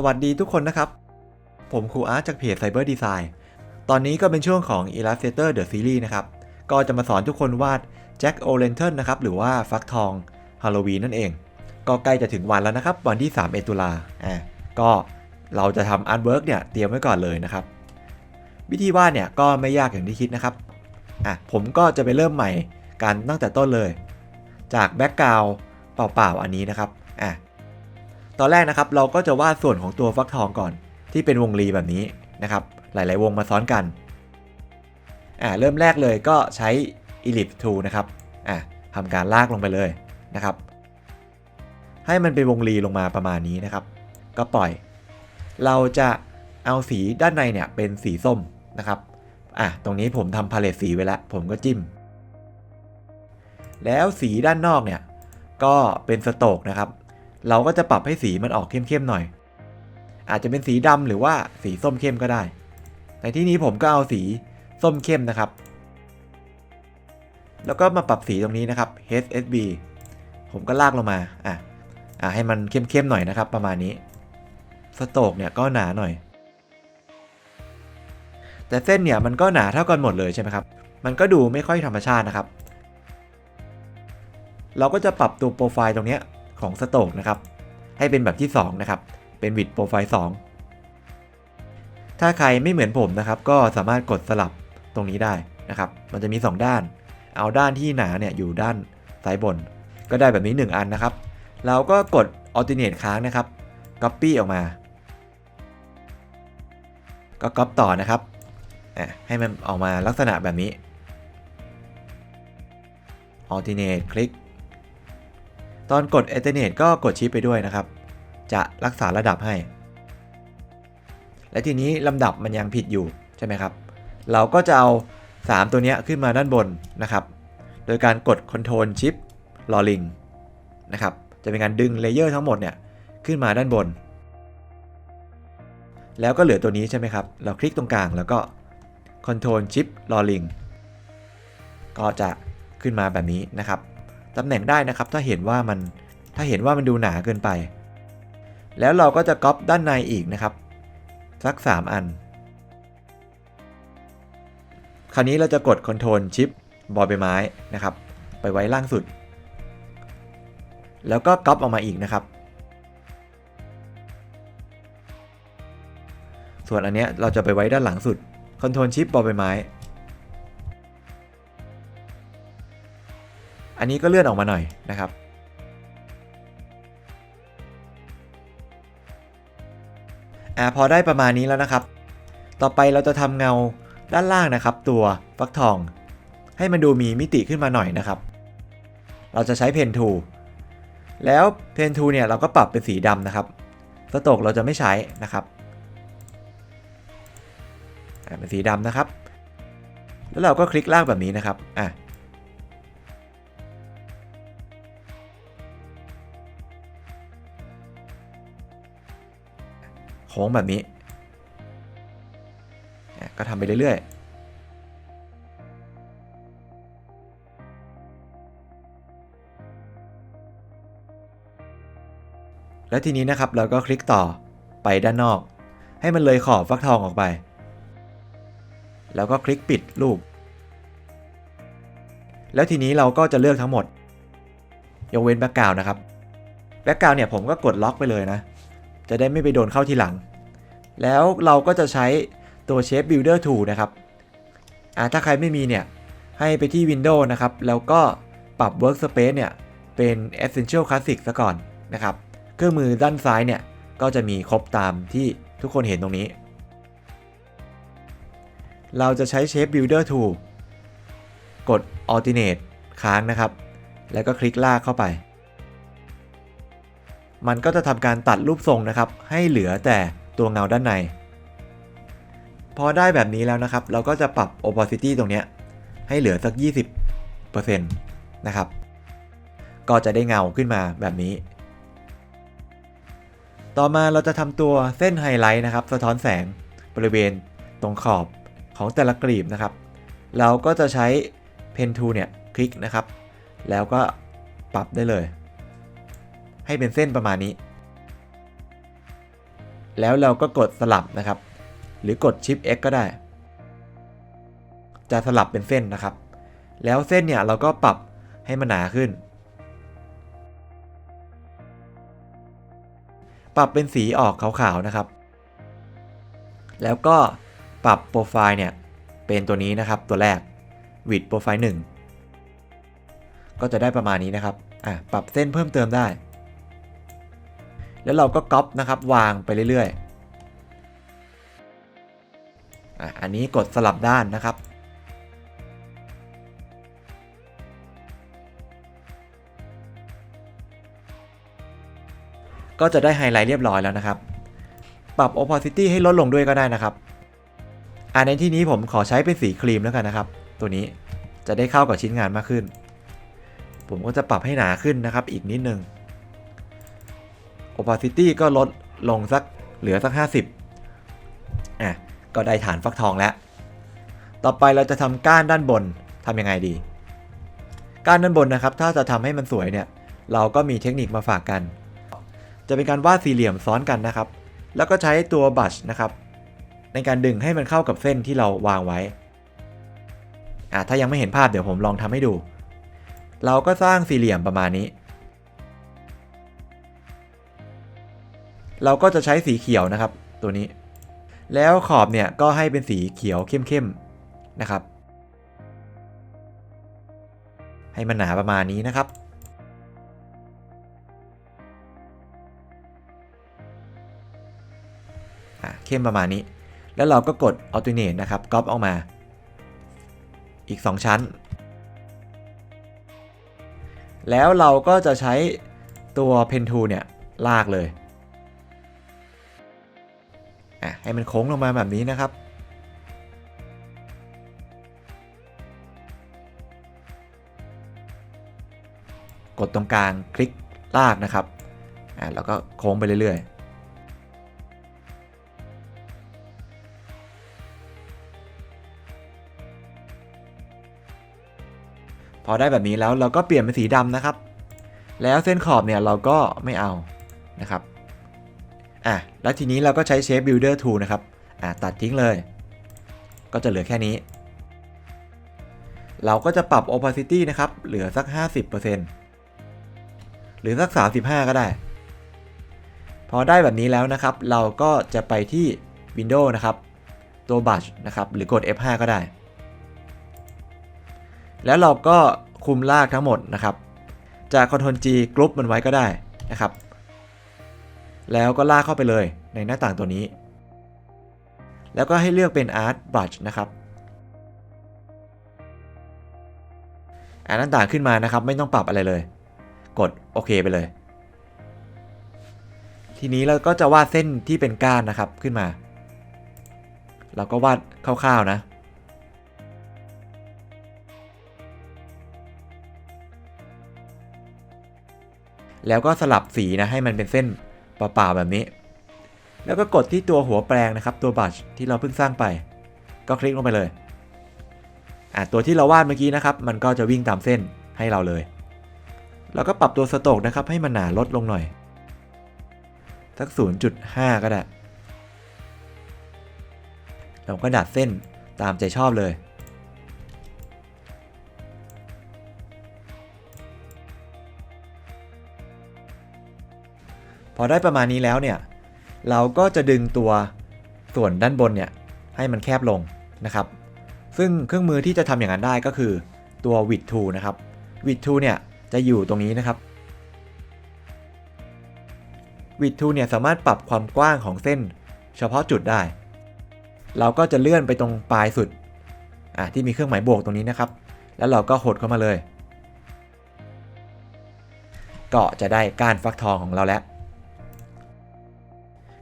สวัสดีทุกคนนะครับ ผมครูอาร์ตจากเพจ Cyber Design ตอนนี้ก็เป็นช่วงของ Illustrator The Series นะครับ ก็จะมาสอนทุกคนวาดแจ็คโอเลนเทนนะครับ หรือว่าฟักทองฮาโลวีนนั่นเอง ก็ใกล้จะถึงวันแล้วนะครับ วันที่3เอตุลาอ่าก็เราจะทำอาร์ตเวิร์กเนี่ยเตรียมไว้ก่อนเลยนะครับ วิธีวาดเนี่ยก็ไม่ยากอย่างที่คิดนะครับอะผมก็จะไปเริ่มใหม่กันตั้งแต่ต้นเลย จากแบ็กกราวด์เปล่าๆอันนี้นะครับอะ ตอนแรกนะครับเราก็จะวาดส่วนของตัวฟักทองก่อน ที่เป็นวงรีแบบนี้นะครับ หลาย ๆ วงมาซ้อนกันอ่าเริ่มแรกเลยก็ใช้ ellipse tool นะครับอ่าทำการลากลงไปเลยนะครับ ให้มันเป็นวงรีลงมาประมาณนี้นะครับ ก็ปล่อย เราจะเอาสีด้านในเนี่ยเป็นสีส้มนะครับอะตรงนี้ผมทำพาเลตสีไว้แล้วผมก็จิ้ม แล้วสีด้านนอกเนี่ยก็เป็นสโตกนะครับ เราก็จะปรับให้สีมันออกเข้มๆหน่อย อาจจะเป็นสีดำหรือว่าสีส้มเข้มก็ได้ ในที่นี้ผมก็เอาสีส้มเข้มนะครับ แล้วก็มาปรับสีตรงนี้นะครับ HSB ผมก็ลากลงมา อะ อะให้มันเข้มๆหน่อยนะครับ ประมาณนี้ สโตกเนี่ยก็หนาหน่อย แต่เส้นเนี่ยมันก็หนาเท่ากันหมดเลยใช่ไหมครับ มันก็ดูไม่ค่อยธรรมชาตินะครับ เราก็จะปรับตัวโปรไฟล์ตรงนี้ ของสโตกนะครับ ให้เป็นแบบที่ 2 นะครับ เป็นวิดโปรไฟล์ 2 ถ้าใครไม่เหมือนผมนะครับ ก็สามารถกดสลับตรงนี้ได้นะครับ มันจะมี 2 ด้าน เอาด้านที่หนาเนี่ยอยู่ด้านซ้ายบน ก็ได้แบบนี้ 1 อันนะครับ เราก็กด alternate ค้างนะครับ copy ออกมา ก็ copy ต่อนะครับ ให้มันออกมาลักษณะแบบนี้ alternate คลิก ตอนกด Alternate ก็กดชิปไปด้วยนะครับ จะรักษาระดับให้ และทีนี้ลำดับมันยังผิดอยู่ใช่ไหมครับ เราก็จะเอา 3 ตัวนี้ขึ้นมาด้านบนนะครับ โดยการกด Ctrl Shift ลอลิงนะครับ จะเป็นการดึงเลเยอร์ทั้งหมดเนี่ยขึ้นมาด้านบน แล้วก็เหลือตัวนี้ใช่ไหมครับ เราคลิกตรงกลางแล้วก็ Ctrl Shift ลอลิงก็จะขึ้นมาแบบนี้นะครับ ตำแหน่งได้นะครับ ถ้าเห็นว่ามันถ้าเห็นว่ามันดูหนาเกินไป แล้วเราก็จะก๊อปด้านในอีกนะครับ สัก 3 อัน คราวนี้เราจะกด Ctrl Shift บอลใบไม้นะครับ ไปไว้ล่างสุด แล้วก็ก๊อปออกมาอีกนะครับ ส่วนอันเนี้ยเราจะไปไว้ด้านหลังสุด Ctrl Shift บอลใบไม้ อันนี้ก็เลื่อนออกมาหน่อยนะครับอ่าพอได้ประมาณนี้แล้วนะครับ ต่อไปเราจะทำเงาด้านล่างนะครับ ตัวฟักทอง ให้มันดูมีมิติขึ้นมาหน่อยนะครับ เราจะใช้เพนทูแล้วเพนทูเนี่ยเราก็ปรับเป็นสีดำนะครับสโตกเราจะไม่ใช้นะครับเป็นสีดำนะครับ แล้วเราก็คลิกลากแบบนี้นะครับอะ ค้งแบบนี้ ก็ทำไปเรื่อยๆแล้วทีนี้นะครับเราก็คลิกต่อไปด้านนอก ให้มันเลยขอบฟักทองออกไป แล้วก็คลิกปิดรูป แล้วทีนี้เราก็จะเลือกทั้งหมด ยกเว้นแบ็กกราวนะครับแบ็กกราวเนี่ยผมก็กดล็อกไปเลยนะ จะได้ไม่ไปโดนเข้าทีหลัง แล้วเราก็จะใช้ตัว Shape Builder Tool นะครับถ้าใครไม่มีเนี่ย ให้ไปที่ Windows นะครับ แล้วก็ปรับ Workspace เนี่ย เป็น Essential Classic ซะก่อนนะครับ เครื่องมือด้านซ้ายเนี่ย ก็จะมีครบตามที่ทุกคนเห็นตรงนี้ เราจะใช้ Shape Builder Tool กด Alternate ค้างนะครับ แล้วก็คลิกลากเข้าไป มันก็จะทำการตัดรูปทรงนะครับ ให้เหลือแต่ ตัวเงาด้านใน พอได้แบบนี้แล้วนะครับ เราก็จะปรับ opacity ตรงนี้ให้เหลือสัก 20%นะครับ ก็จะได้เงาขึ้นมาแบบนี้ ต่อมาเราจะทำตัวเส้นไฮไลท์นะครับ สะท้อนแสงบริเวณตรงขอบของแต่ละกลีบนะครับ เราก็จะใช้ Pen Tool เนี่ยคลิกนะครับ แล้วก็ปรับได้เลย ให้เป็นเส้นประมาณนี้ แล้วเราก็กดสลับนะครับ หรือกดชิป X ก็ได้ จะสลับเป็นเส้นนะครับ แล้วเส้นเนี่ยเราก็ปรับให้มันหนาขึ้น ปรับเป็นสีออกขาวๆนะครับ แล้วก็ปรับโปรไฟล์เนี่ยเป็นตัวนี้นะครับตัวแรก width โปรไฟล์1ก็จะได้ประมาณนี้นะครับ อะ ปรับเส้นเพิ่มเติมได้ แล้วเราก็ก๊อปนะครับวางไปเรื่อยๆอะอันนี้กดสลับด้านนะครับ ก็จะได้ไฮไลท์เรียบร้อยแล้วนะครับ ปรับ opacity ให้ลดลงด้วยก็ได้นะครับอ่าในที่นี้ผมขอใช้เป็นสีครีมแล้วกันนะครับ ตัวนี้จะได้เข้ากับชิ้นงานมากขึ้น ผมก็จะปรับให้หนาขึ้นนะครับอีกนิดนึง opacity ก็ลดลงสักเหลือสัก 50อะก็ได้ฐานฟักทองแล้ว ต่อไปเราจะทำก้านด้านบนทำยังไงดี ก้านด้านบนนะครับ ถ้าจะทำให้มันสวยเนี่ย เราก็มีเทคนิคมาฝากกัน จะเป็นการวาดสี่เหลี่ยมซ้อนกันนะครับ แล้วก็ใช้ตัวบัชนะครับ ในการดึงให้มันเข้ากับเส้นที่เราวางไว้อ่าถ้ายังไม่เห็นภาพเดี๋ยวผมลองทำให้ดู เราก็สร้างสี่เหลี่ยมประมาณนี้ เราก็จะใช้สีเขียวนะครับ ตัวนี้ แล้วขอบเนี่ยก็ให้เป็นสีเขียวเข้มๆนะครับ ให้มันหนาประมาณนี้นะครับเข้มประมาณนี้ แล้วเราก็กด alternate นะครับก๊อปออกมา อีก 2 ชั้น แล้วเราก็จะใช้ตัว pen tool เนี่ยลากเลย อะให้มันโค้งลงมาแบบนี้นะครับ กดตรงกลางคลิกลากนะครับอะแล้วก็โค้งไปเรื่อยๆพอได้แบบนี้แล้วเราก็เปลี่ยนเป็นสีดำนะครับ แล้วเส้นขอบเนี่ยเราก็ไม่เอานะครับ อะแล้วทีนี้เราก็ใช้ Shape Builder Tool นะครับอะตัดทิ้งเลย ก็จะเหลือแค่นี้ เราก็จะปรับ opacity นะครับ เหลือสัก 50%หรือสัก 35 ก็ได้ พอได้แบบนี้แล้วนะครับ เราก็จะไปที่ Windows นะครับ ตัว Brush นะครับ หรือกด F5 ก็ได้ แล้วเราก็คุมลากทั้งหมดนะครับ จาก Ctrl G กรุ๊ปมันไว้ก็ได้นะครับ แล้วก็ลากเข้าไปเลยในหน้าต่างตัวนี้ แล้วก็ให้เลือกเป็น Art Brush นะครับอ่าหน้าต่างขึ้นมานะครับ ไม่ต้องปรับอะไรเลย กดโอเคไปเลย ทีนี้เราก็จะวาดเส้นที่เป็นก้านนะครับขึ้นมา เราก็วาดคร่าวๆนะแล้วก็สลับสีนะให้มันเป็นเส้น เปล่าๆแบบนี้ แล้วก็กดที่ตัวหัวแปลงนะครับ ตัวบัชที่เราเพิ่งสร้างไป ก็คลิกลงไปเลยอะตัวที่เราวาดเมื่อกี้นะครับ มันก็จะวิ่งตามเส้นให้เราเลยแล้วก็ปรับตัวสโตกนะครับ ให้มันหนาลดลงหน่อย สัก 0.5 ก็ได้ เราก็ดัดเส้นตามใจชอบเลย พอได้ประมาณนี้แล้วเนี่ยเราก็จะดึงตัวส่วนด้านบนเนี่ยให้มันแคบลงนะครับ ซึ่งเครื่องมือที่จะทำอย่างนั้นได้ก็คือตัว width tool นะครับ width tool เนี่ยจะอยู่ตรงนี้นะครับ width tool เนี่ยสามารถปรับความกว้างของเส้นเฉพาะจุดได้ เราก็จะเลื่อนไปตรงปลายสุดอะที่มีเครื่องหมายบวกตรงนี้นะครับ แล้วเราก็หดเข้ามาเลยก็จะได้ก้านฟักทองของเราแล้ว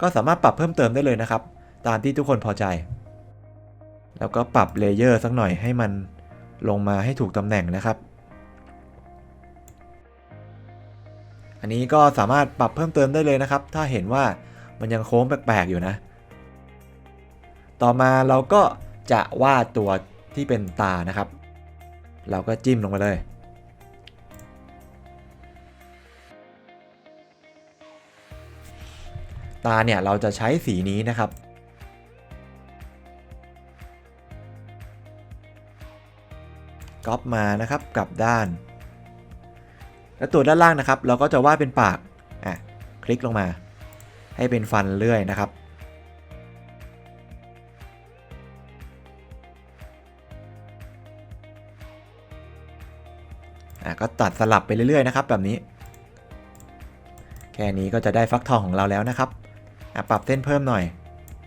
ก็สามารถปรับเพิ่มเติมได้เลยนะครับ ตามที่ทุกคนพอใจ แล้วก็ปรับเลเยอร์สักหน่อยให้มันลงมาให้ถูกตำแหน่งนะครับ อันนี้ก็สามารถปรับเพิ่มเติมได้เลยนะครับ ถ้าเห็นว่ามันยังโค้งแปลกๆอยู่นะ ต่อมาเราก็จะวาดตัวที่เป็นตานะครับ เราก็จิ้มลงไปเลย ตาเนี่ยเราจะใช้สีนี้นะครับก๊อปมานะครับกลับด้าน แล้วตัวด้านล่างนะครับ เราก็จะวาดเป็นปากอะคลิกลงมา ให้เป็นฟันเลื่อยนะครับอะก็ตัดสลับไปเรื่อยๆนะครับแบบนี้ แค่นี้ก็จะได้ฟักทองของเราแล้วนะครับ ปรับเส้นเพิ่มหน่อย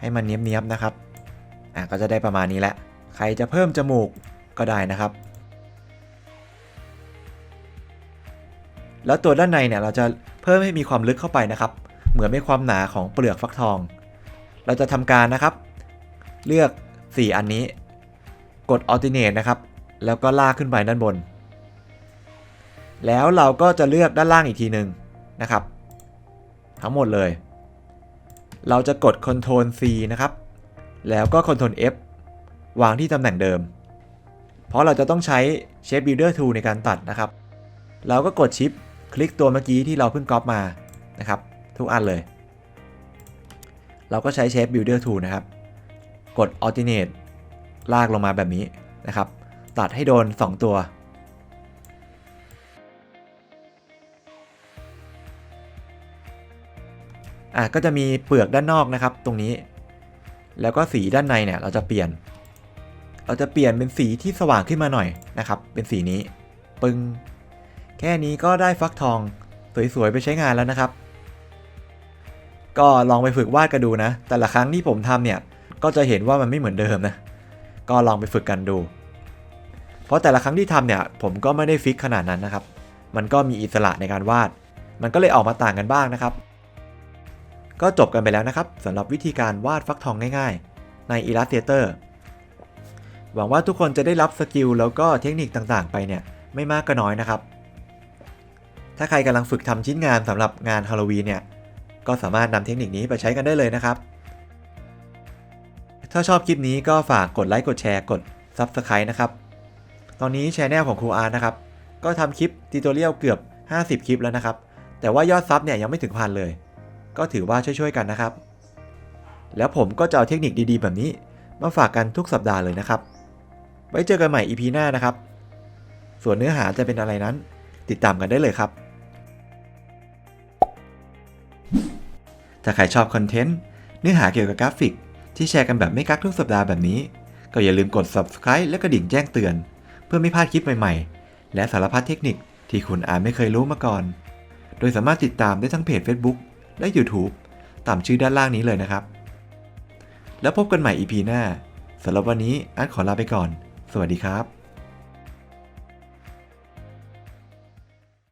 ให้มันเนี้ยบๆนะครับอะก็จะได้ประมาณนี้แหละ ใครจะเพิ่มจมูกก็ได้นะครับ แล้วตัวด้านในเนี่ยเราจะเพิ่มให้มีความลึกเข้าไปนะครับ เหมือนเป็นความหนาของเปลือกฟักทอง เราจะทำการนะครับ เลือก 4 อันนี้ กด alternate นะครับ แล้วก็ลากขึ้นไปด้านบน แล้วเราก็จะเลือกด้านล่างอีกทีหนึ่งนะครับ ทั้งหมดเลย เราจะกด Ctrl C นะครับ แล้วก็ Ctrl F วางที่ตำแหน่งเดิม เพราะเราจะต้องใช้ Shape Builder Tool ในการตัดนะครับ เราก็กดชิปคลิกตัวเมื่อกี้ที่เราเพิ่งก๊อปมานะครับ ทุกอันเลย เราก็ใช้ Shape Builder Tool นะครับ กด Alternate ลากลงมาแบบนี้นะครับ ตัดให้โดน 2 ตัว อะก็จะมีเปลือกด้านนอกนะครับ ตรงนี้ แล้วก็สีด้านในเนี่ยเราจะเปลี่ยน เราจะเปลี่ยนเป็นสีที่สว่างขึ้นมาหน่อยนะครับ เป็นสีนี้ ปึ้งแค่นี้ก็ได้ฟักทองสวยๆไปใช้งานแล้วนะครับ ก็ลองไปฝึกวาดกันดูนะ แต่ละครั้งที่ผมทำเนี่ย ก็จะเห็นว่ามันไม่เหมือนเดิมนะ ก็ลองไปฝึกกันดู เพราะแต่ละครั้งที่ทำเนี่ย ผมก็ไม่ได้ฟิกขนาดนั้นนะครับ มันก็มีอิสระในการวาด มันก็เลยออกมาต่างกันบ้างนะครับ ก็จบกันไปแล้วนะครับสำหรับวิธีการวาดฟักทองง่ายๆ ใน Illustrator หวังว่าทุกคนจะได้รับสกิลแล้วก็เทคนิคต่างๆ ไปเนี่ยไม่มากก็น้อยนะครับ ถ้าใครกำลังฝึกทำชิ้นงานสำหรับงานฮาโลวีนเนี่ยก็สามารถนำเทคนิคนี้ไปใช้กันได้เลยนะครับ ถ้าชอบคลิปนี้ก็ฝากกดไลค์กดแชร์กด Subscribe นะครับ ตอนนี้ช anel ของครูอาร์นะครับ ก็ทำคลิปติวตอเรียลเกือบ 50 คลิปแล้วนะครับ แต่ว่ายอดซับเนี่ยยังไม่ถึงพันเลย ก็ถือว่าช่วยๆกันนะครับ แล้วผมก็จะเอาเทคนิคดีๆ แบบนี้ มาฝากกันทุกสัปดาห์เลยนะครับ ไว้เจอกันใหม่ EP หน้านะครับ ส่วนเนื้อหาจะเป็นอะไรนั้น ติดตามกันได้เลยครับ ถ้าใครชอบคอนเทนต์เนื้อหาเกี่ยวกับกราฟิก ที่แชร์กันแบบไม่กักทุกสัปดาห์แบบนี้ ก็อย่าลืมกด subscribe และกระดิ่งแจ้งเตือน เพื่อไม่พลาดคลิปใหม่ๆ และสารพัดเทคนิคที่คุณอาจไม่เคยรู้มาก่อน โดยสามารถติดตามได้ทั้งเพจ Facebook และ YouTube ตามชื่อด้านล่างนี้เลยนะครับ แล้วพบกันใหม่ EP หน้าสำหรับวันนี้อาร์ตขอลาไปก่อน สวัสดีครับ